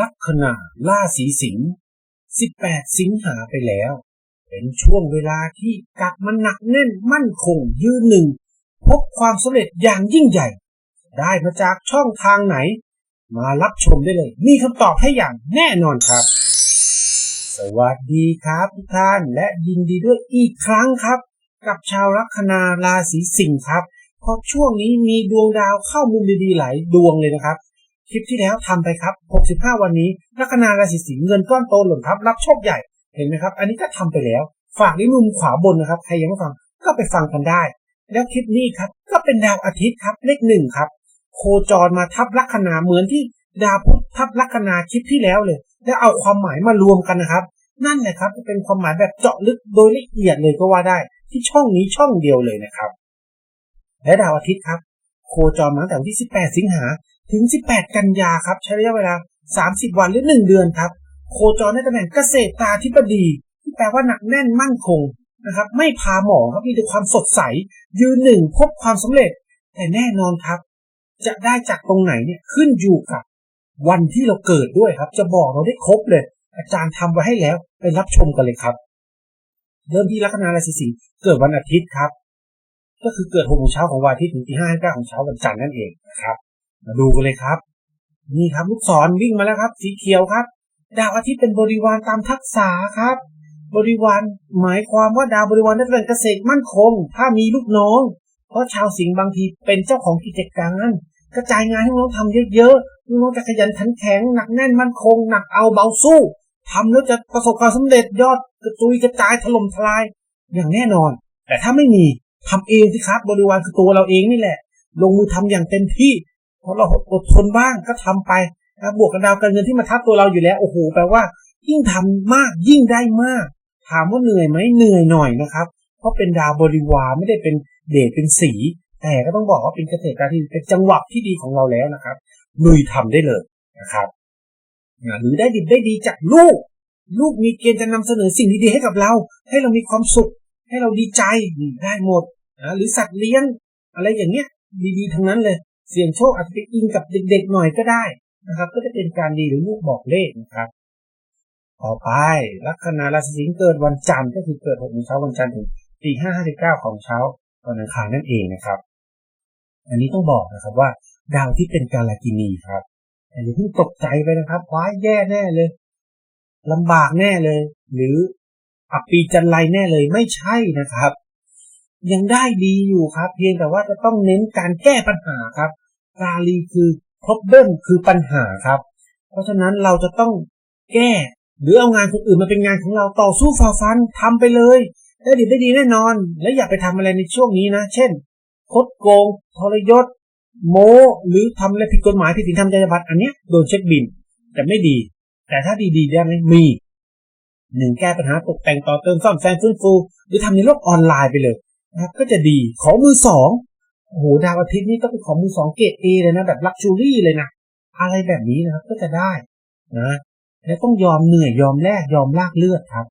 ลัคนาราศีสิงห์18 สิงหาไปแล้ว เป็นช่วงเวลาที่กลับมันหนักแน่นมั่นคงยืนหนึ่ง พบความสำเร็จอย่างยิ่งใหญ่ ได้มาจากช่องทางไหน มารับชมได้เลย มีคำตอบให้อย่างแน่นอนครับ สวัสดีครับทุกท่านและยินดีด้วยอีกครั้งครับ กับชาวลัคนาราศีสิงห์ครับเพราะช่วงนี้มีดวงดาวเข้ามุมดีๆหลายดวงเลยนะครับ คลิปที่แล้วทำไปครับ 65 วันนี้ลัคนาราศีสิงห์เงินก้อนโตหล่นทับรับโชคใหญ่เห็นไหมครับ อันนี้ก็ทำไปแล้ว ฝากที่มุมขวาบนนะครับ ใครยังไม่ฟังก็ไปฟังกันได้ แล้วคลิปนี้ครับ ก็เป็นดาวอาทิตย์ครับเลขหนึ่งครับ โคจรมาทับลัคนาเหมือนที่ดาวพุธทับลัคนาคลิปที่แล้วเลย แล้วเอาความหมายมารวมกันนะครับ นั่นแหละครับเป็นความหมายแบบเจาะลึกโดยละเอียดเลยก็ว่าได้ ที่ช่องนี้ช่องเดียวเลยนะครับ และดาวอาทิตย์ครับ โคจรมาตั้งแต่วันที่ 18 สิงหา ถึง 18 กันยาครับ ใช้ระยะเวลา 30 วันหรือ 1 เดือนครับ โคจรในตำแหน่งเกษตรตาธิบดีที่แปลว่าหนักแน่นมั่นคงนะครับ ไม่พาหมอครับมีแต่ความสดใส ยืนหนึ่งพบความสำเร็จ แต่แน่นอนครับ จะได้จากตรงไหนเนี่ยขึ้นอยู่กับ วันที่เราเกิดด้วยครับ จะบอกเราได้ครบเลย อาจารย์ทำไว้ให้แล้วไปรับชมกันเลยครับ เริ่มที่ลัคนาราศีสิงห์เกิดวันอาทิตย์ครับ ก็คือเกิดหกโมงเช้าของวันอาทิตย์ถึงตีห้าเก้าของเช้าวันจันทร์นั่นเองนะครับ มาดูกันเลยครับ นี่ครับลูกศรวิ่งมาแล้วครับ สีเขียวครับ ดาวอาทิตย์เป็นบริวารตามทักษะครับ บริวารหมายความว่าดาวบริวารนั่นเป็นเกษตรมั่นคง ถ้ามีลูกน้อง เพราะชาวสิงห์บางทีเป็นเจ้าของกิจการกระจายงานให้น้องทำเยอะๆน้องจะขยันขันแข็งหนักแน่นมั่นคง หนักเอาเบาสู้ทำแล้วจะประสบความสำเร็จยอดกระจุยกระจายถล่มทลาย อย่างแน่นอน แต่ถ้าไม่มีทำเองสิครับ บริวารคือตัวเราเองนี่แหละ ลงมือทำอย่างเต็มที่ เพราะเราอดทนบ้างก็ทำไปนะบวกกับดาวการเงินที่มาทับตัวเราอยู่แล้วโอ้โหแปลว่า ยิ่งทำมากยิ่งได้มาก ถามว่าเหนื่อยไหมเหนื่อยหน่อยนะครับ เพราะเป็นดาวบริวารไม่ได้เป็นเดชเป็นสี แต่ก็ต้องบอกว่าเป็นเกษตรการที่เป็นจังหวะที่ดีของเราแล้วนะครับลุยทำได้เลยนะครับหรือได้ดิบได้ดีจากลูก ลูกมีเกณฑ์จะนำเสนอสิ่งดีๆให้กับเรา ให้เรามีความสุข ให้เราดีใจได้หมดนะหรือสัตว์เลี้ยง อะไรอย่างเงี้ย ดีๆทั้งนั้นเลย เสี่ยงโชคอาจจะไปอิงกับเด็กๆหน่อยก็ได้นะครับ ก็จะเป็นการดีหรือลูกบอกเลขนะครับ ต่อไปลัคนาราศีสิงห์เกิดวันจันทร์ก็คือเกิดหกโมงเช้าวันจันทร์ถึงตีห้าห้าสิบเก้าของเช้าวันอังคารนั่นเองนะครับ อันนี้ต้องบอกนะครับว่า ดาวที่เป็นกาลากินีครับอันนี้เพิ่งตกใจไปนะครับว้ายแย่แน่เลยลำบากแน่เลย หรืออับปีจันไรแน่เลยไม่ใช่นะครับ ยังได้ดีอยู่ครับ เพียงแต่ว่าจะต้องเน้นการแก้ปัญหาครับกาลีคือ problem คือปัญหาครับ เพราะฉะนั้นเราจะต้องแก้ หรือเอางานคนอื่นมาเป็นงานของเราต่อสู้ฝ่าฟันทำไปเลยได้ดีได้ดีแน่นอน และอย่าไปทำอะไรในช่วงนี้นะ เช่น คดโกง ทรยศ โมหรือทำอะไรผิดกฎหมายผิดศีลธรรมจรรยาบรรอันเนี้ยโดนเช็คบินแต่ไม่ดี แต่ถ้าดีๆได้ไหมมีหนึ่งแก้ปัญหาตกแต่งต่อเติมซ่อมแซมฟื้นฟู หรือทำในโลกออนไลน์ไปเลย นะครับก็จะดีของมือสองโอ้โหดาวอาทิตย์นี่ก็เป็นของมือสองเกรดเอเลยนะแบบลักชูรี่เลยนะอะไรแบบนี้นะครับก็จะได้นะและต้องยอมเหนื่อยยอมแลกยอมลากเลือดครับ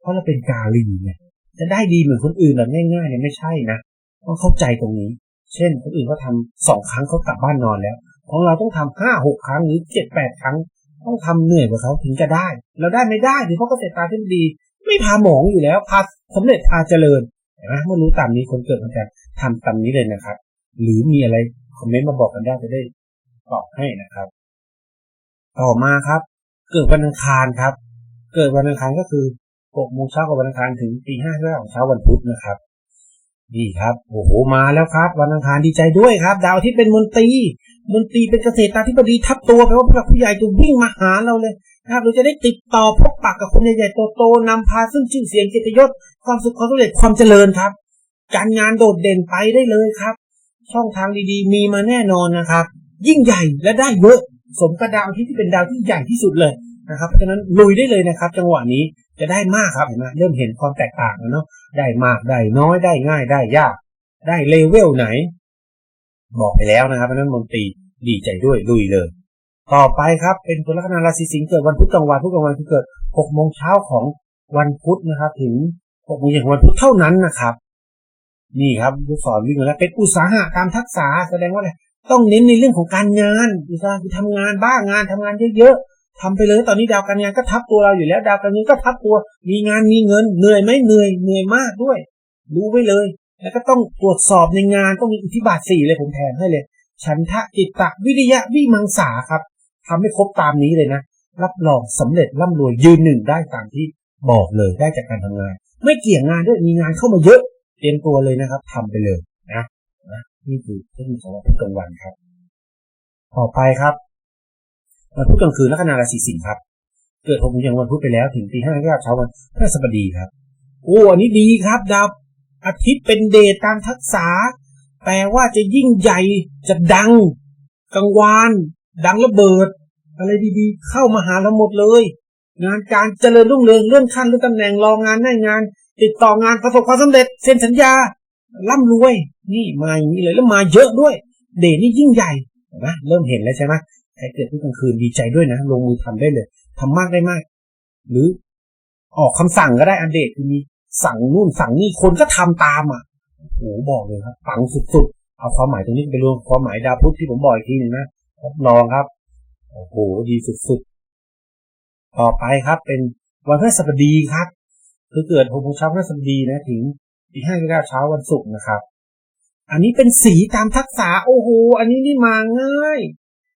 เพราะเราเป็นกาลีไงจะได้ดีเหมือนคนอื่นแบบง่ายๆเนี่ยไม่ใช่นะต้องเข้าใจตรงนี้ เช่น คนอื่นเขาทาสองครั้งเขากลับบ้านนอนแล้ว ของเราต้องทำห้าหกครั้งหรือเจ็ดแปดครั้ง ต้องทำเหนื่อยกว่าเขาถึงจะได้ เราได้ไม่ได้หรือเพราะเกษตรตาที่ดี ไม่พาหมองอยู่แล้วพาสำเร็จพาเจริญ นะเมื่อรู้ตามนี้คนเกิดมันจะทำตามนี้เลยนะครับ หรือมีอะไรคอมเมนต์มาบอกกันได้จะได้ตอบให้นะครับ ต่อมาครับ เกิดวันอังคารครับ เกิดวันอังคารก็คือหกโมงเช้าของวันอังคารถึงตีห้าของเช้าวันพุธนะครับนี่ครับโอ้โหมาแล้วครับ วันอังคารดีใจด้วยครับ ดาวที่เป็นมนตรีมนตรีเป็นเกษตรตาที่บดีทับตัวแปลว่าผู้หลักผู้ใหญ่จะวิ่งมาหาเราเลยนะครับเราจะได้ติดต่อพบปากกับคนใหญ่ๆโตๆนำพาซึ่งชื่อเสียงเกียรติยศ ความสุขความสำเร็จความเจริญครับ การงานโดดเด่นไปได้เลยครับ ช่องทางดีๆ มีมาแน่นอนนะครับ ยิ่งใหญ่และได้เยอะสมกับดาวที่ที่เป็นดาวที่ใหญ่ที่สุดเลยนะครับเพราะฉะนั้นลุยได้เลยนะครับ จังหวะนี้จะได้มากครับเห็นไหมเริ่มเห็นความแตกต่างแล้วเนาะได้มากได้น้อยได้ง่ายได้ยาก ได้เลเวลไหน บอกไปแล้วนะครับเพราะนั้นมนตรีดีใจด้วยลุยเลย ต่อไปครับเป็นคนลัคนาราศีสิงห์เกิดวันพุธกลางวันพุธกลางวันคือเกิดหกโมงเช้าของวันพุธนะครับ ถึง หกโมงเย็นของวันพุธเท่านั้นนะครับ นี่ครับลูกศรวิ่งแล้วเป็นอุตสาหะตามทักษะแสดงว่าอะไรต้องเน้นในเรื่องของการงานอุตสาหะคือทำงานบ้างงานทำงานเยอะๆทำไปเลยตอนนี้ดาวการงานก็ทับตัวเราอยู่แล้ว ดาวการเงินก็ทับตัว มีงานมีเงินเหนื่อยไหมเหนื่อยเหนื่อยมากด้วย รู้ไว้เลย แล้วก็ต้องตรวจสอบในงานต้องมีอิทธิบาทสี่เลยผมแทนให้เลย ฉันทะจิตตะวิริยะวิมังสาครับทำให้ครบตามนี้เลยนะรับรองสำเร็จร่ำรวยยืนหนึ่งได้ตามที่บอกเลยได้จากการทำงาน ไม่เกี่ยงงานด้วยมีงานเข้ามาเยอะ เตรียมตัวเลยนะครับทำไปเลยนะนะนี่คือเทคนิคของวันพุธกลางวันครับ ต่อไปครับวันพุธกลางคืนลัคนาราศีสิงห์ครับ เกิดหกโมงเย็นวันพุธไปแล้วถึงตีห้าก็เช้าวันพฤหัสบดีครับ โอ้อันนี้ดีครับดาวอาทิตย์เป็นเดชตามทักษะแปลว่าจะยิ่งใหญ่จะดังกังวาน ดังระเบิด อะไรดีๆ เข้ามาหาเราหมดเลย งานการเจริญรุ่งเรืองเลื่อนขั้นเลื่อนตำแหน่งรองงานได้งาน ติดต่องานประสบความสำเร็จเซ็นสัญญาร่ำรวย นี่มาอย่างนี้เลยแล้วมาเยอะด้วย เดชนี่ยิ่งใหญ่นไหมเริ่มเห็นแล้วใช่ไหมใครเกิดที่กลางคืนดีใจด้วยนะลงมือทำได้เลยทำมากได้มาก หรือออกคำสั่งก็ได้อันเดชมีสั่งนู่นสั่งนี่คนก็ทำตามอะโอ้โหบอกเลยครับปังสุดๆ เอาความหมายตรงนี้ไปรวมความหมายดาวพุธที่ผมบอกอีกทีหนึ่งนะรับรองครับโอ้โหดีสุดๆ ต่อไปครับเป็นวันพฤหัสบดีครับ คือเกิดหกโมงเช้าพฤหัสบดีนะถึงตีห้าเก้าเช้าวันศุกร์นะครับ อันนี้เป็นสีตามทักษะโอ้โหอันนี้นี่มาง่าย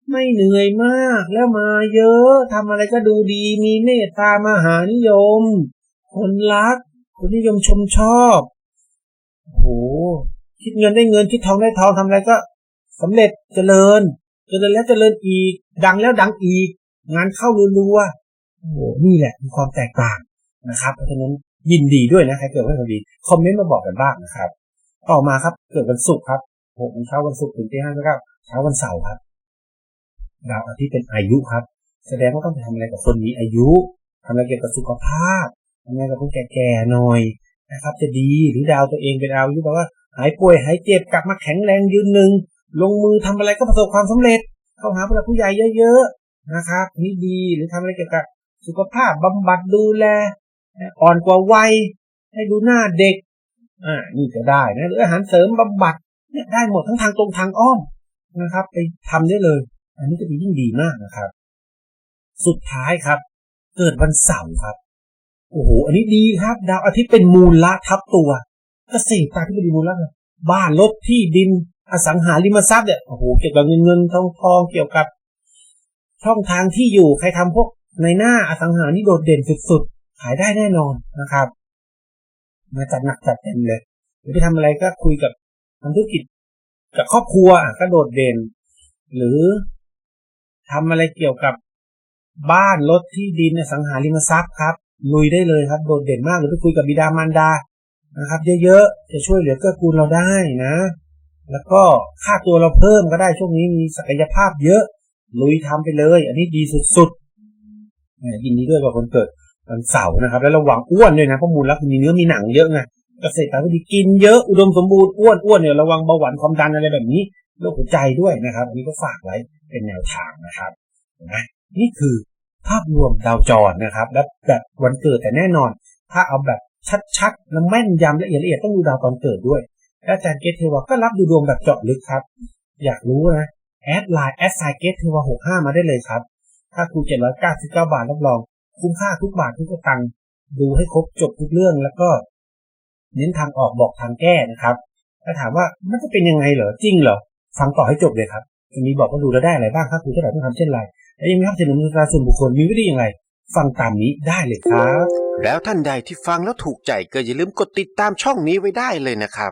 ไม่เหนื่อยมากแล้วมาเยอะทำอะไรก็ดูดีมีเมตตามหานิยม คนรัก คนนิยมชมชอบโอ้โหคิดเงินได้เงินคิดทองได้ทองทำอะไรก็สำเร็จเจริญ เจริญแล้วเจริญอีก ดังแล้วดังอีก งานเข้ารัวๆ โอ้โหนี่แหละมีความแตกต่างนะครับ เพราะฉะนั้นยินดีด้วยนะใครเกิดวันพฤหัสบดี คอมเมนต์มาบอกกันบ้างนะครับ ต่อมาครับเกิดวันศุกร์ครับหกโมงเช้าวันศุกร์ถึงตีห้าเก้าเช้าวันเสาร์ครับดาวอาทิตย์เป็นอายุครับ แสดงว่าต้องไปทำอะไรกับคนมีอายุทำอะไรเกี่ยวกับสุขภาพทำอะไรกับคนแก่ๆหน่อยนะครับ จะดีหรือดาวตัวเองเป็นดาวอายุแบบว่า หายป่วยหายเจ็บกลับมาแข็งแรงยืนหนึ่งลงมือทำอะไรก็ประสบความสำเร็จ เข้าหาผู้หลักผู้ใหญ่เยอะๆนะครับนี่ดีหรือทำอะไรเกี่ยวกับ สุขภาพบำบัดดูแลอ่อนกว่าวัย ให้ดูหน้าเด็ก อ่า นี่ก็ได้นะหรืออาหารเสริมบำบัดเนี่ยได้หมดทั้งทางตรงทางอ้อมนะครับ ไปทำได้เลย อันนี้ก็ดียิ่งดีมากนะครับ สุดท้ายครับ เกิดวันเสาร์ครับโอ้โหอันนี้ดีครับ ดาวอาทิตย์เป็นมูลละทับตัวเกษตรตาที่เป็นมูลละนะบ้านรถที่ดินอสังหาริมทรัพย์เนี่ยโอ้โหเกี่ยวกับเงินเงินทองทองเกี่ยวกับ ช่องทางที่อยู่ใครทำพวก ในหน้าอสังหานี่โดดเด่นสุดๆ ขายได้แน่นอนนะครับ มาจัดหนักจัดเต็มเลยหรือไปทำอะไรก็คุยกับทำธุรกิจกับครอบครัวก็โดดเด่น หรือทำอะไรเกี่ยวกับบ้านรถที่ดินอสังหาริมทรัพย์ครับลุยได้เลยครับ โดดเด่นมากหรือไปคุยกับบิดามารดานะครับ เยอะๆจะช่วยเหลือเกื้อกูลเราได้นะ แล้วก็ค่าตัวเราเพิ่มก็ได้ช่วงนี้มีศักยภาพเยอะลุยทำไปเลย อันนี้ดีสุดๆ ยินดีด้วยกับคนเกิดวันเสาร์นะครับ แล้วระวังอ้วนด้วยนะเพราะมูลแล้วมีเนื้อมีหนังเยอะไงเกษตรกรก็ดีกินเยอะอุดมสมบูรณ์อ้วนอ้วนเนี่ยระวังเบาหวานความดันอะไรแบบนี้โรคหัวใจด้วยนะครับอันนี้ก็ฝากไว้เป็นแนวทางนะครับนะนี่คือภาพรวมดาวจรนะครับ และแบบวันเกิดแต่แน่นอน ถ้าเอาแบบชัดๆและแม่นยำละเอียดละเอียดต้องดูดาวตอนเกิดด้วยอาจารย์เกตเทวาก็รับดูดวงแบบเจาะลึกครับ อยากรู้นะแอดไลน์แอดไซเกตเทวาหกห้ามาได้เลยครับ ถ้าคูเจ็ดร้อยเก้าสิบเก้าบาทรับรอง คุ้มค่าทุกบาททุกสตังค์ดูให้ครบจบทุกเรื่องแล้วก็ เน้นทางออกบอกทางแก้นะครับถ้าถามว่ามันจะเป็นยังไงเหรอจริงเหรอฟังต่อให้จบเลยครับทีนี้บอกว่าดูแล้วได้อะไรบ้างครับคุณจะต้องทำเช่นไรและยังมีภาพเสนอมือการส่วนบุคคลมีวิธีอย่างไรฟังตามนี้ได้เลยครับ แล้วท่านใดที่ฟังแล้วถูกใจก็อย่าลืมกดติดตามช่องนี้ไว้ได้เลยนะครับ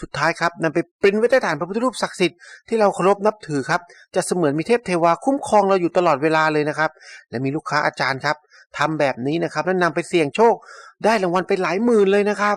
สุดท้ายครับนำไปปริ้นไว้ใต้ฐานพระพุทธรูปศักดิ์สิทธิ์ที่เราเคารพนับถือครับจะเสมือนมีเทพเทวาคุ้มครองเราอยู่ตลอดเวลาเลยนะครับและมีลูกค้าอาจารย์ครับทำแบบนี้นะครับแล้วนำไปเสี่ยงโชค ได้รางวัลไปหลายหมื่นเลยนะครับ